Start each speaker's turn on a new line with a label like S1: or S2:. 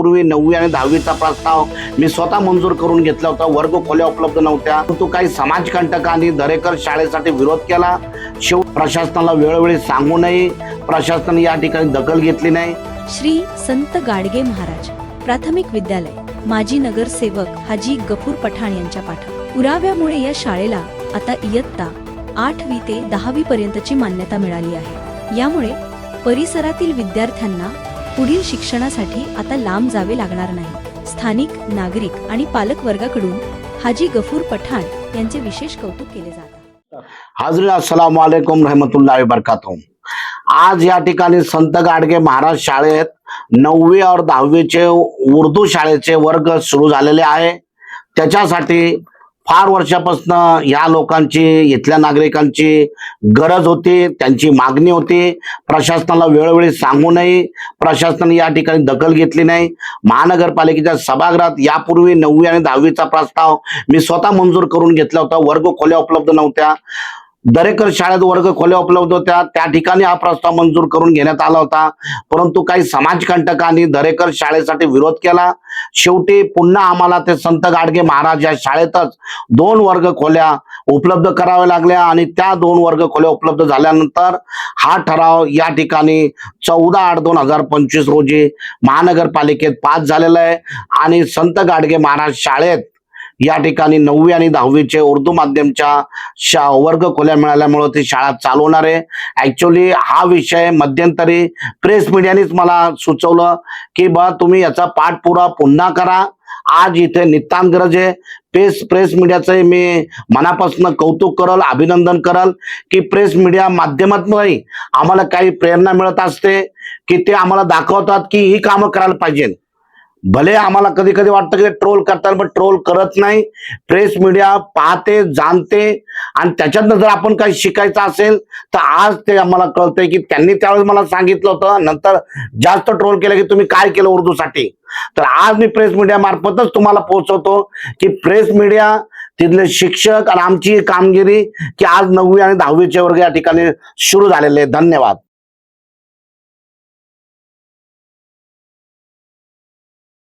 S1: पूर्वी नववी आणि दहावीचा प्रस्ताव मी स्वतः मंजूर करून घेतला होता. वर्ग खोल्या उपलब्ध नव्हत्या. परंतु काही समाजकंटकांनी दरेकर शाळेसाठी विरोध केला. शिव प्रशासनाला वेळोवेळी सांगू नये. प्रशासनाने या ठिकाणी दखल घेतली नाही.
S2: श्री संत गाडगे महाराज प्राथमिक विद्यालय माजी नगरसेवक हाजी गफूर पठाण यांच्या पाठक. पुराव्यामुळे या शाळेला आता इयत्ता आठवी ते दहावी पर्यंतची मान्यता मिळाली आहे. यामुळे परिसरातील विद्यार्थ्यांना पुढील शिक्षणासाठी आता लांब जावे लागणार नाही. स्थानिक नागरिक आणि पालक वर्गाकडून हाजी गफूर पठाण यांचे विशेष कौतुक केले जात
S1: हाजरीन अस्सलाम वालेकुम रहमतुल्लाह बरकातुम आज या ठिकाणी संत गाडगे महाराज शाळेत नववी और दहावीचे उर्दू शाळेचे वर्ग सुरू झालेले आहे. त्याच्यासाठी फार वर्षापासून या लोकांची इथल्या नागरिकांची गरज होती त्यांची मागणी होती. प्रशासनाला वेळोवेळी सांगू नये प्रशासनाने या ठिकाणी दखल घेतली नाही. महानगरपालिकेच्या सभागृहात यापूर्वी नववी आणि दहावीचा प्रस्ताव मी स्वतः मंजूर करून घेतला होता. वर्ग खोल्या उपलब्ध नव्हत्या. दरेकर शाळेत वर्ग खोल्या उपलब्ध होत्या. त्या ठिकाणी हा प्रस्ताव मंजूर करून घेण्यात आला होता. परंतु काही समाजकंटकांनी दरेकर शाळेसाठी विरोध केला. शेवटी पुन्हा आम्हाला ते संत गाडगे महाराज या शाळेतच दोन वर्ग खोल्या उपलब्ध कराव्या लागल्या आणि त्या दोन वर्ग खोल्या उपलब्ध झाल्यानंतर हा ठराव या ठिकाणी चौदा आठ दोन हजार पंचवीस रोजी महानगरपालिकेत पास झालेला आहे. आणि संत गाडगे महाराज शाळेत या ठिकाणी नववी आणि दहावीचे उर्दू माध्यमच्या शा वर्ग खोल्या मिळाल्यामुळे ती शाळा चालवणार आहे. ॲक्च्युली हा विषय मध्यंतरी प्रेस मीडियानेच मला सुचवलं की बा तुम्ही याचा पाठपुरा पुन्हा करा. आज इथे नितांत गरज आहे. प्रेस प्रेस मीडियाचं मी मनापासून कौतुक करल अभिनंदन करल की प्रेस मीडिया माध्यमातूनही आम्हाला काही प्रेरणा मिळत असते की ते आम्हाला दाखवतात की ही कामं करायला पाहिजे भले आम्हाला कधी कधी वाटतं की ट्रोल करतात पण ट्रोल करत नाही. प्रेस मीडिया पाहते जाणते. आणि त्याच्यातनं जर आपण काही शिकायचं असेल तर आज ते आम्हाला कळतंय की त्यांनी त्यावेळेस मला सांगितलं होतं. नंतर जास्त ट्रोल केलं की तुम्ही काय केलं उर्दूसाठी? तर आज मी प्रेस मीडिया मार्फतच तुम्हाला पोहोचवतो की प्रेस मीडिया तिथले शिक्षक आणि आमची कामगिरी की आज नववी आणि दहावीचे वर्ग या ठिकाणी सुरू झालेले धन्यवाद.